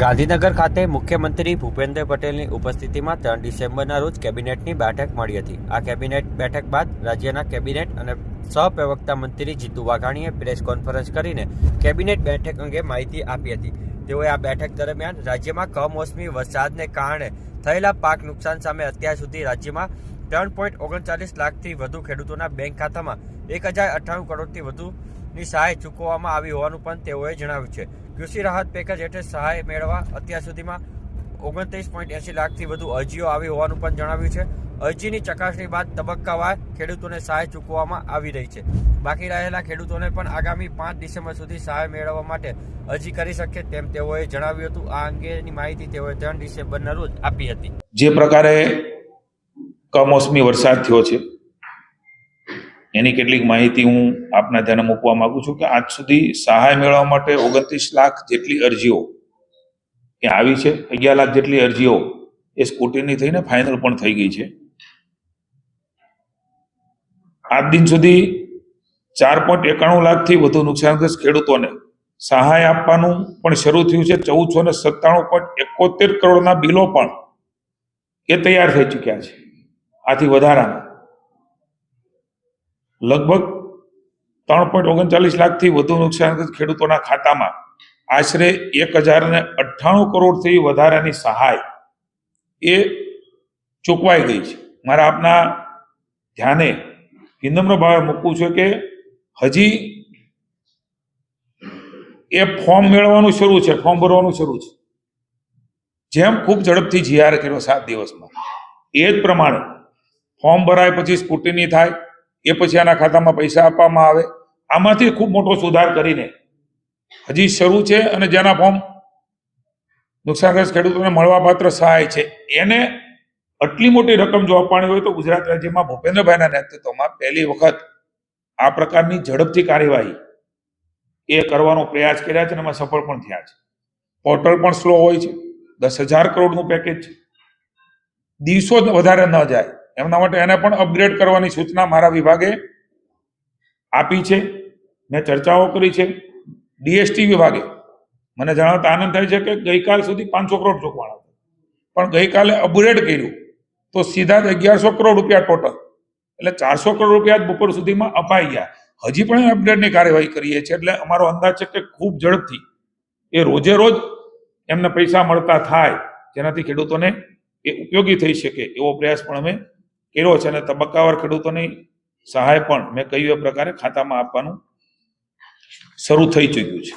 ગાંધીનગર ખાતે મુખ્યમંત્રી ભૂપેન્દ્ર પટેલની ઉપસ્થિતિમાં ત્રણ ડિસેમ્બરના રોજ કેબિનેટની બેઠક મળી હતી. આ કેબિનેટ બેઠક બાદ રાજ્યના કેબિનેટ અને સહપ્રવક્તા મંત્રી જીતુ વાઘાણીએ પ્રેસ કોન્ફરન્સ કરીને કેબિનેટ બેઠક અંગે માહિતી આપી હતી. તેઓએ આ બેઠક દરમિયાન રાજ્યમાં કમોસમી વરસાદને કારણે થયેલા પાક નુકસાન સામે અત્યાર સુધી રાજ્યમાં ત્રણ પોઈન્ટ ઓગણચાલીસ લાખથી વધુ ખેડૂતોના બેંક ખાતામાં એક હજાર અઠ્ઠાણું કરોડથી વધુની સહાય ચૂકવવામાં આવી હોવાનું પણ તેઓએ જણાવ્યું છે. કૃષિ રાહત પેકેજ હેઠળ સહાય મેળવવા અત્યાર સુધીમાં ઓગણત્રીસ પોઈન્ટ એંસી લાખથી વધુ અરજીઓ આવી હોવાનું પણ જણાવ્યું છે. અરજીની ચકાસણી બાદ તબક્કાવાર ખેડૂતોને સહાય ચૂકવવામાં આવી રહી છે. બાકી રહેલા ખેડૂતોને પણ આગામી પાંચ ડિસેમ્બર સુધી સહાય મેળવવા માટે અરજી કરી શકે તેમ તેઓએ જણાવ્યું હતું. આ અંગેની માહિતી તેઓએ ત્રણ ડિસેમ્બરના રોજ આપી હતી. જે પ્રકારે કમોસમી વરસાદ થયો છે એની કેટલીક માહિતી હું આપના ધ્યાને મૂકવા માંગુ છું કે આજ સુધી સહાય મેળવવા માટે ઓગણત્રીસ લાખ જેટલી અરજીઓ એ આવી છે, અગિયાર લાખ જેટલી અરજીઓ એ સ્કૂટીની થઈને ફાઇનલ પણ થઈ ગઈ છે. આજ દિન સુધી ચાર પોઈન્ટ એકાણું લાખથી વધુ નુકસાનગ્રસ્ત ખેડૂતોને સહાય આપવાનું પણ શરૂ થયું છે. ચૌદસો ને સત્તાણું પોઈન્ટ એકોતેર કરોડના બિલો પણ એ તૈયાર થઈ ચૂક્યા છે. આથી વધારાના લગભગ ત્રણ પોઈન્ટ ઓગણચાલીસ લાખથી વધુ નુકસાનગ્રસ્ત ખેડૂતોના ખાતામાં. આશરે એક હજાર ને અઠ્ઠાણું કરોડથી વધારાની સહાય એ ચૂકવાઈ ગઈ છે. મારા આપના ધ્યાને વિનમ્ર ભાવે મૂકવું છે કે હજી એ ફોર્મ મેળવવાનું શરૂ છે, ફોર્મ ભરવાનું શરૂ છે. જેમ ખૂબ ઝડપથી જીઆર કર્યો સાત દિવસમાં. એ જ પ્રમાણે ફોર્મ ભરાય પછી સ્કૂટીની થાય એ પછી આના ખાતામાં પૈસા આપવામાં આવે. આમાંથી ખૂબ મોટો સુધાર કરીને હજી શરૂ છે અને જેના ફોર્મ નુકસાનગ્રસ્ત ખેડૂતોને મળવાપાત્ર સહાય છે. એને આટલી મોટી રકમ જો આપવાની હોય તો ગુજરાત રાજ્યમાં ભૂપેન્દ્રભાઈના નેતૃત્વમાં પહેલી વખત આ પ્રકારની ઝડપથી કાર્યવાહી એ કરવાનો પ્રયાસ કર્યા છે અને એમાં સફળ પણ થયા છે. પોર્ટલ પણ સ્લો હોય છે. દસ હજાર કરોડનું પેકેજ છે. દિવસો વધારે ન જાય. એમના માટે એને પણ અપગ્રેડ કરવાની સૂચના મારા વિભાગે આપી છે. મેં ચર્ચાઓ કરી છે. ડીએસટી વિભાગે. મને જણાવતા આનંદ થાય છે કે ગઈકાલ સુધી પાંચસો કરોડ ચૂકવાના પણ ગઈકાલે અપગ્રેડ કર્યું તો સીધા જ અગિયારસો કરોડ રૂપિયા ટોટલ એટલે ચારસો કરોડ રૂપિયા બપોર સુધીમાં અપાઈ ગયા. હજી પણ અપગ્રેડની કાર્યવાહી કરીએ છીએ. એટલે અમારો અંદાજ છે કે ખૂબ ઝડપથી એ રોજે રોજ એમને પૈસા મળતા થાય. જેનાથી ખેડૂતોને એ ઉપયોગી થઈ શકે એવો પ્રયાસ પણ અમે કર્યો છે અને તબક્કાવાર ખેડૂતોની સહાય પણ મેં કહ્યું એ પ્રકારે ખાતામાં આપવાનું શરૂ થઈ ચૂક્યું છે.